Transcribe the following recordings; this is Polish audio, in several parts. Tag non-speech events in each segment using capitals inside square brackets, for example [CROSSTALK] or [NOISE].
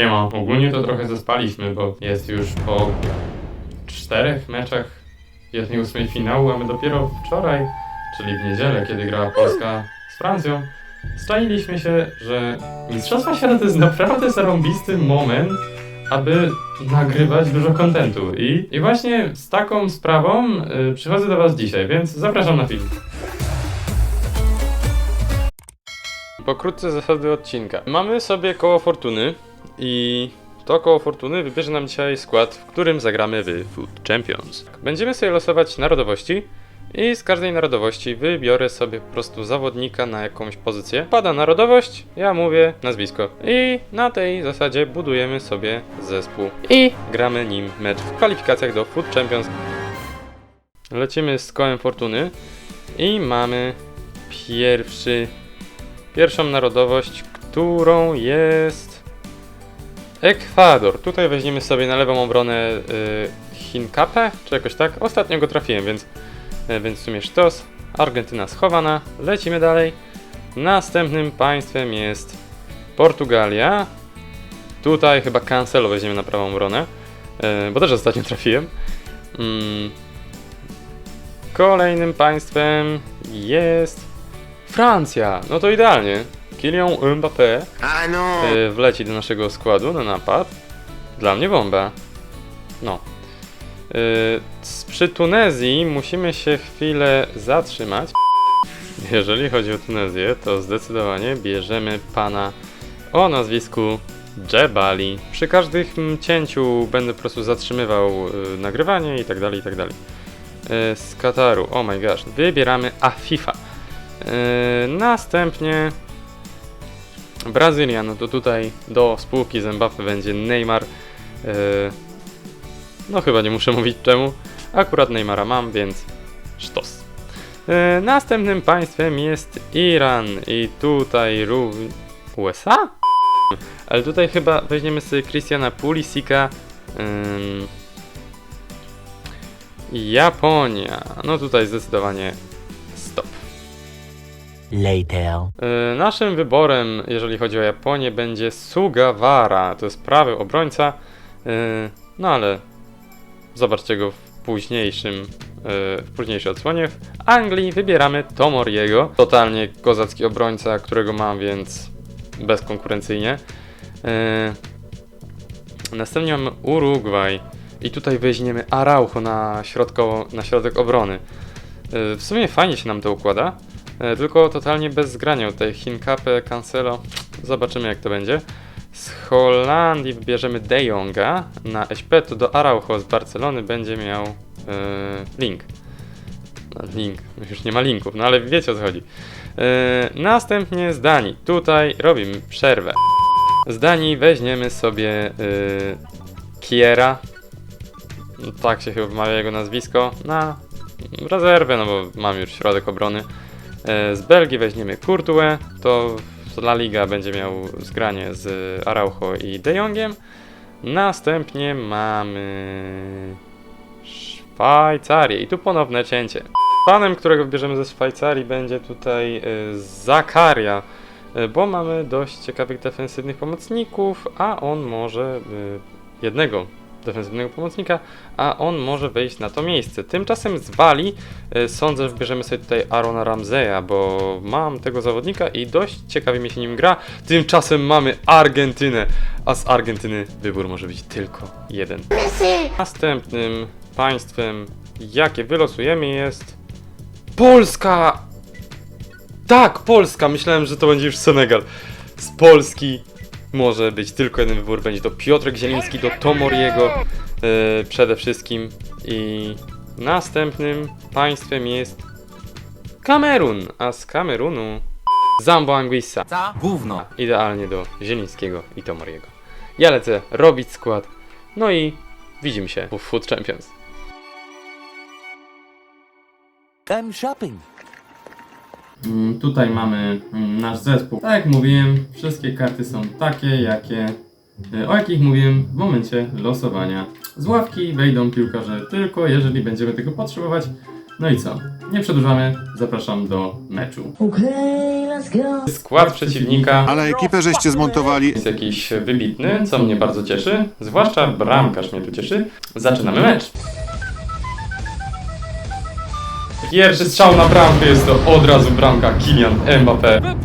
Siema. Ogólnie to trochę zespaliśmy, bo jest już po czterech meczach 1-8 finału, a my dopiero wczoraj, czyli w niedzielę, kiedy grała Polska z Francją, stailiśmy się, że Mistrzostwa Świata to jest naprawdę zarąbisty moment, aby nagrywać dużo kontentu. I, I właśnie z taką sprawą y, przychodzę do Was dzisiaj, więc zapraszam na film. Pokrótce zasady odcinka. Mamy sobie koło fortuny i to koło fortuny wybierze nam dzisiaj skład, w którym zagramy w Food Champions. Będziemy sobie losować narodowości i z każdej narodowości wybiorę sobie po prostu zawodnika na jakąś pozycję. Pada narodowość, ja mówię nazwisko. I na tej zasadzie budujemy sobie zespół i gramy nim mecz w kwalifikacjach do Food Champions. Lecimy z kołem fortuny i mamy pierwszy pierwszą narodowość, którą jest Ekwador. Tutaj weźmiemy sobie na lewą obronę y, Hinkapę, czy jakoś tak. Ostatnio go trafiłem, więc, y, więc w sumie sztos. Argentyna schowana. Lecimy dalej. Następnym państwem jest Portugalia. Tutaj chyba Cancelo weźmiemy na prawą obronę, y, bo też ostatnio trafiłem. Mm. Kolejnym państwem jest Francja. No to idealnie. Kylian Mbappé non y, wleci do naszego składu na napad. Dla mnie bomba. No. Y, z- przy Tunezji musimy się chwilę zatrzymać. Jeżeli chodzi o Tunezję, to zdecydowanie bierzemy pana o nazwisku Jebali. Przy każdym cięciu będę po prostu zatrzymywał y, nagrywanie i tak dalej, i tak dalej. Y, z Kataru, oh my gosh, wybieramy Afifa. Y, następnie Brazylia, no to tutaj do spółki z Mbappé będzie Neymar. Yy, no chyba nie muszę mówić czemu. Akurat Neymara mam, więc sztos. Yy, następnym państwem jest Iran i tutaj również... USA? Ale tutaj chyba weźmiemy sobie Christiana Pulisika. Japonia. No tutaj zdecydowanie. Later. Y, Naszym wyborem, jeżeli chodzi o Japonię, będzie Sugawara. To jest prawy obrońca. y, No ale zobaczcie go w późniejszym, y, w późniejszej odsłonie. W Anglii wybieramy Tomoriego. Totalnie kozacki obrońca, którego mam, więc bezkonkurencyjnie. Następnie mamy Urugwaj. I tutaj weźmiemy Araujo na, środkowo, na środek obrony. W sumie fajnie się nam to układa. E, Tylko totalnie bez zgrania. Tutaj Hinkapę, Cancelo. Zobaczymy jak to będzie. Z Holandii wybierzemy De Jonga. Na SP to do Araujo z Barcelony będzie miał e, link. No, link. Już nie ma linków, no ale wiecie o co chodzi. E, następnie z Danii. Tutaj robimy przerwę. Z Danii weźmiemy sobie e, Kiera. Tak się chyba wymawia jego nazwisko. Na rezerwę, no bo mam już środek obrony. E, Z Belgii weźmiemy Courtois, to La Liga będzie miał zgranie z Araujo i De Jongiem. Następnie mamy Szwajcarię i tu ponowne cięcie. Panem, którego wybierzemy ze Szwajcarii będzie tutaj e, Zakaria, e, bo mamy dość ciekawych defensywnych pomocników, a on może jednego defensywnego pomocnika, a on może wejść na to miejsce. Tymczasem z Walii e, sądzę, że wybierzemy sobie tutaj Arona Ramseya, bo mam tego zawodnika i dość ciekawie mi się nim gra. Tymczasem mamy Argentynę, a z Argentyny wybór może być tylko jeden. Następnym państwem, jakie wylosujemy jest Polska! Tak, Polska! Myślałem, że to będzie już Senegal. Z Polski może być tylko jeden wybór. Będzie to Piotrek Zieliński do Tomoriego e, przede wszystkim. I następnym państwem jest Kamerun, a z Kamerunu Zambo Anguissa. Gówno. Idealnie do Zielińskiego i Tomoriego. Ja lecę robić skład. No i widzimy się w Food Champions. I'm shopping. Mm, Tutaj mamy mm, nasz zespół. Tak jak mówiłem, wszystkie karty są takie, jakie, y, o jakich mówiłem w momencie losowania. Z ławki wejdą piłkarze tylko, jeżeli będziemy tego potrzebować No i co? Nie przedłużamy, zapraszam do meczu. Okay, let's go. Skład przeciwnika Ale ekipę żeście zmontowali. jest jakiś wybitny, co mnie bardzo cieszy. Zwłaszcza bramkarz mnie tu cieszy. Zaczynamy mecz. Pierwszy strzał na bramkę jest to od razu bramka Kylian Mbappé.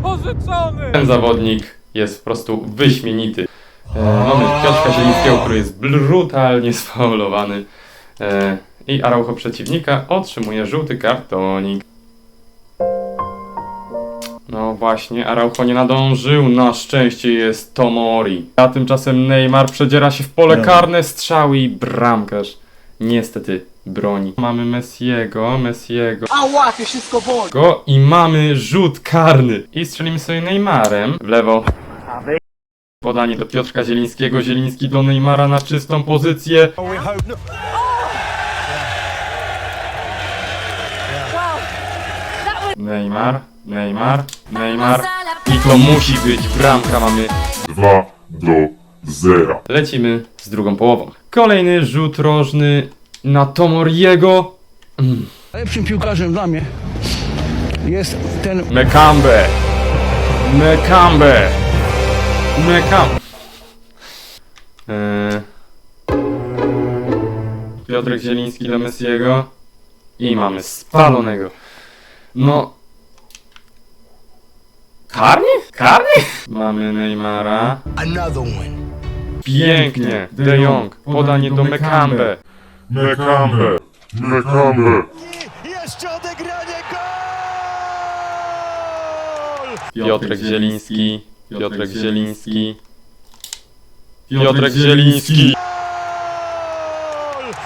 Ten zawodnik jest po prostu wyśmienity. E, mamy Piotrka Zielińskiego, który jest brutalnie [LAUGHS] sfaulowany. E, I Araujo przeciwnika otrzymuje żółty kartonik. No właśnie, Araujo nie nadążył, na szczęście jest Tomori. A tymczasem Neymar przedziera się w pole karne, strzały i bramkarz. Niestety broni. Mamy Messiego, Messiego. A łapie wszystko Go i mamy rzut karny. I strzelimy sobie Neymarem w lewo. Podanie do Piotrka Zielińskiego, Zieliński do Neymara na czystą pozycję. Neymar, Neymar, Neymar. I to musi być bramka, mamy 2 do 0. Lecimy z drugą połową. Kolejny rzut rożny na Tomoriego. Najlepszym piłkarzem dla mnie jest ten Mekambe. Mekambe. Mekam. Eee. Piotrek Zieliński do Messiego. I mamy spalonego. No. Karnie? Karnie? Mamy Neymara. another one. Pięknie. De Jong. Podanie do Mekambe. Mekambe. Mekambe. Jeszcze odegranie gol! Piotrek Zieliński, Piotrek Zieliński, Piotrek Zieliński.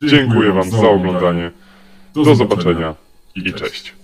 Dziękuję Wam za oglądanie. Do zobaczenia i cześć.